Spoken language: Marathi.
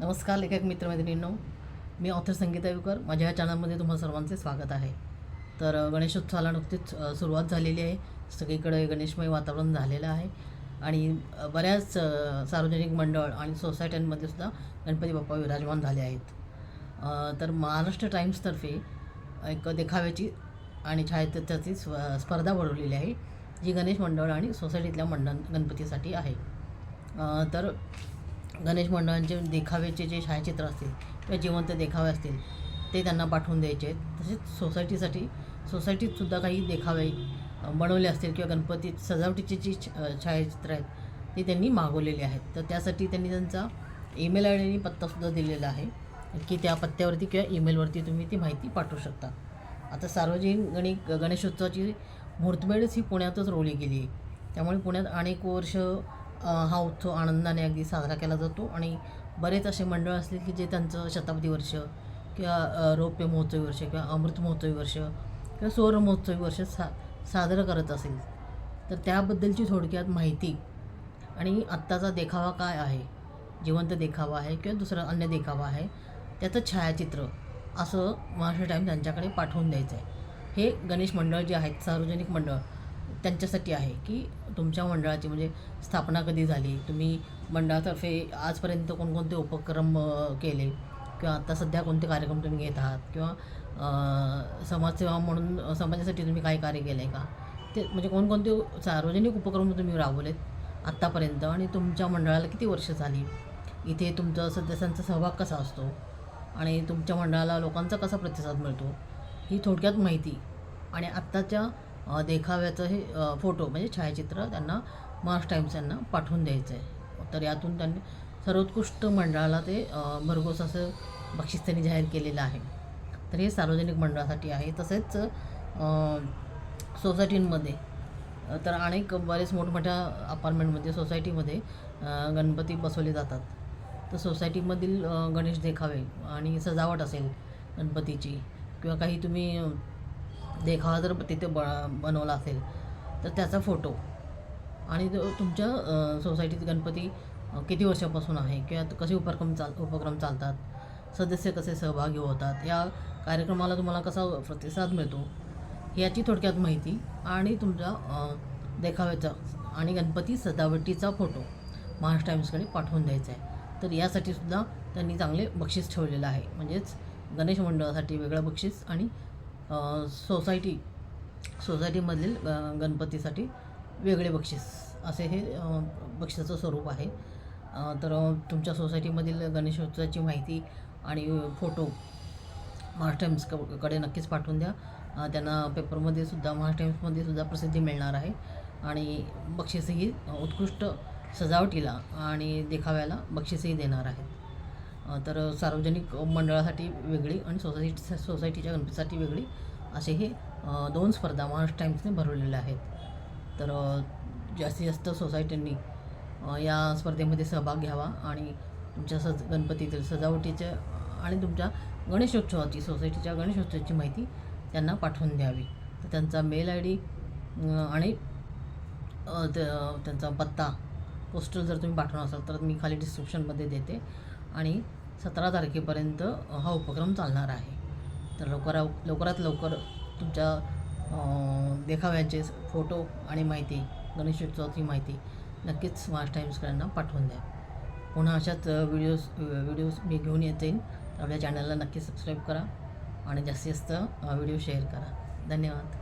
नमस्कार लेखक मित्रमैत्रिणींनो. मी ऑथर संगीता युकर माझ्या या चॅनलमध्ये तुम्हा सर्वांचे स्वागत आहे. तर गणेशोत्सवाला नुकतीच सुरुवात झालेली आहे. सगळीकडे गणेशमय वातावरण झालेलं आहे. आणि बऱ्याच सार्वजनिक मंडळ आणि सोसायट्यांमध्ये सुद्धा गणपती बाप्पा विराजमान झाले आहेत. तर महाराष्ट्र टाईम्सतर्फे एक देखाव्याची आणि छायाचित्राची स्व स्पर्धा भरवलेली आहे जी गणेश मंडळ आणि सोसायटीतल्या मंडळ गणपतीसाठी आहे. तर गणेश मंडळांचे देखाव्याचे जे छायाचित्र असतील किंवा जिवंत देखावे असतील ते त्यांना पाठवून द्यायचे. आहेत तसेच सोसायटीसाठी सोसायटीतसुद्धा काही देखावे बनवले असतील किंवा गणपती सजावटीची जी छ- छायाचित्र आहेत ती त्यांनी मागवलेली आहेत. तर त्यासाठी त्यांनी त्यांचा ईमेल आय डी आणि पत्तासुद्धा दिलेला आहे की त्या पत्त्यावरती किंवा ईमेलवरती तुम्ही ती माहिती पाठवू शकता. आता सार्वजनिक गणिक गणेशोत्सवाची मुहूर्तमेढच ही पुण्यातच रोवली गेली आहे. त्यामुळे पुण्यात अनेक वर्ष हा उत्सव आनंदाने अगदी साजरा केला जातो. आणि बरेच असे मंडळ असतील की जे त्यांचं शताब्दी वर्ष किंवा रौप्य महोत्सवी वर्ष किंवा अमृत महोत्सवी वर्ष किंवा सुवर्ण महोत्सवी वर्ष सा साजरं करत असेल तर त्याबद्दलची थोडक्यात माहिती आणि आत्ताचा देखावा काय आहे? जिवंत देखावा आहे किंवा दुसरा अन्य देखावा आहे? त्याचं छायाचित्र असं महाराष्ट्र टाईम त्यांच्याकडे पाठवून द्यायचं आहे हे गणेश मंडळ जे आहेत सार्वजनिक मंडळ त्यांच्यासाठी आहे की तुमच्या मंडळाची म्हणजे स्थापना कधी झाली? तुम्ही मंडळातर्फे आजपर्यंत कोणकोणते उपक्रम केले? किंवा आता सध्या कोणते कार्यक्रम तुम्ही घेत आहात? किंवा समाजसेवा म्हणून समाजासाठी तुम्ही काय कार्य केलं आहे का? ते म्हणजे कोणकोणते सार्वजनिक उपक्रम तुम्ही राबवलेत आत्तापर्यंत आणि तुमच्या मंडळाला किती वर्ष झाली? इथे तुमचा सदस्यांचा सहभाग कसा असतो? आणि तुमच्या मंडळाला लोकांचा कसा प्रतिसाद मिळतो? ही थोडक्यात माहिती. आणि आत्ताच्या देखाव्याचं हे फोटो म्हणजे छायाचित्र त्यांना महाराष्ट्र टाईम्स यांना पाठवून द्यायचं आहे तर यातून त्यांनी सर्वोत्कृष्ट मंडळाला ते भरघोस असं बक्षीस त्यांनी जाहीर केलेलं आहे. तर हे सार्वजनिक मंडळासाठी आहे. तसेच सोसायटींमध्ये तर अनेक बरेच मोठमोठ्या अपार्टमेंटमध्ये सोसायटीमध्ये गणपती बसवले जातात. तर सोसायटीमधील गणेश देखावे आणि सजावट असेल गणपतीची किंवा काही तुम्ही देखावा जर तिथे ब बनवला असेल तर त्याचा फोटो. आणि तुमच्या सोसायटीत गणपती किती वर्षापासून आहे? किंवा कसे उपक्रम चाल उपक्रम चालतात? सदस्य कसे सहभागी होतात? या कार्यक्रमाला तुम्हाला कसा प्रतिसाद मिळतो? याची थोडक्यात माहिती आणि तुमच्या देखाव्याचा आणि गणपती सजावटीचा फोटो महाराष्ट्र टाईम्सकडे पाठवून द्यायचा आहे. तर यासाठी सुद्धा त्यांनी चांगले बक्षीस ठेवलेलं आहे. म्हणजेच गणेश मंडळासाठी वेगळं बक्षीस आणि सोसायटी सोसायटीमधील गणपतीसाठी वेगळे बक्षीस. असे हे बक्षिसाचं स्वरूप आहे. तर तुमच्या सोसायटीमधील गणेशोत्सवाची माहिती आणि फोटो महाराष्ट्र टाइम्स क- कडे नक्कीच पाठवून द्या. त्यांना पेपरमध्ये सुद्धा महाराष्ट्र टाइम्समध्ये सुद्धा प्रसिद्धी मिळणार आहे. आणि बक्षीसही उत्कृष्ट सजावटीला आणि देखाव्याला बक्षीसही देणार आहेत. तर सार्वजनिक मंडळासाठी वेगळी आणि सोसायटी सोसायटीच्या गणपतीसाठी वेगळी असे हे दोन स्पर्धा महाराष्ट्र टाईम्सने भरवलेल्या आहेत. तर जास्तीत जास्त सोसायट्यांनी या स्पर्धेमध्ये सहभाग घ्यावा आणि तुमच्या सज गणपतीतील सजावटीच्या आणि तुमच्या गणेशोत्सवाची सोसायटीच्या गणेशोत्सवाची माहिती त्यांना पाठवून द्यावी. तर त्यांचा मेल आय डी आणि त्या- त्यांचा पत्ता पोस्टल जर तुम्ही पाठवणार असाल तर मी खाली डिस्क्रिप्शनमध्ये देते. आणि सतरा तारखेपर्यंत हा उपक्रम चालणार आहे. तर लवकरा लवकरात लवकर तुमच्या देखाव्यांचे फोटो आणि माहिती गणेशोत्सवाची माहिती नक्कीच स्मार्ट टाईम्सकरांना पाठवून द्या. पुन्हा अशाच व्हिडिओज व्हिडिओज मी घेऊन येत. तर आपल्या चॅनलला नक्की सबस्क्राईब करा आणि जास्तीत जास्त व्हिडिओ शेअर करा. धन्यवाद.